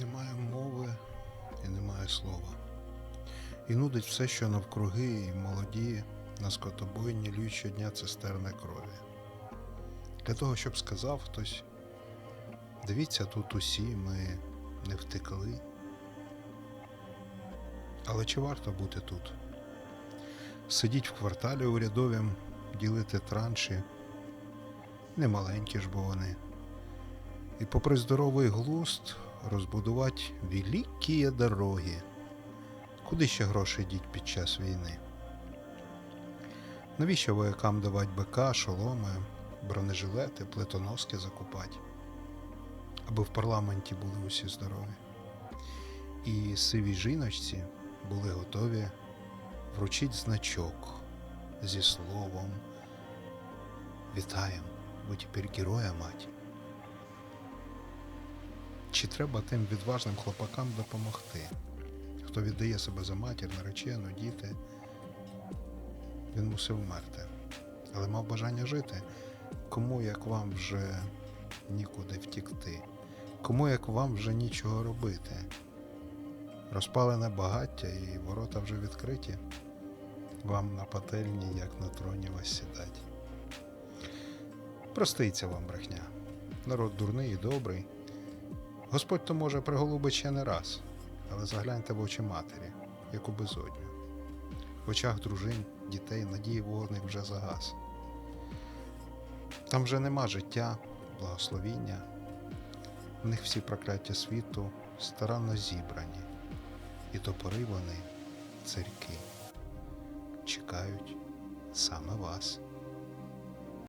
Немає мови і немає слова. І нудить все, що навкруги, і молоді на скотобойні льють щодня цистерни крові. Для того, щоб сказав хтось, дивіться, тут усі ми не втекли. Але чи варто бути тут? Сидіть в кварталі урядовім, ділити транші, немаленькі ж бо вони. І попри здоровий глузд розбудувати великі дороги. Куди ще гроші йдіть під час війни? Навіщо воякам давати БК, шоломи, бронежилети, плитоноски закупати? Аби в парламенті були усі здорові. І сивій жіночці були готові вручити значок зі словом Вітаєм, ви тепер героя мать. Чи треба тим відважним хлопакам допомогти? Хто віддає себе за матір, наречену, діти, він мусив вмерти, але мав бажання жити. Кому як вам вже нікуди втікти? Кому як вам вже нічого робити? Розпалене багаття і ворота вже відкриті. Вам на пательні, як на троні вас сідать. Проститься вам брехня. Народ дурний і добрий. Господь то може приголубить ще не раз, але загляньте в очі матері, як у безодню. В очах дружин, дітей надії вогник вже загас. Там вже нема життя, благословіння. В них всі прокляття світу старанно зібрані, і топори вони, царьки, чекають саме вас.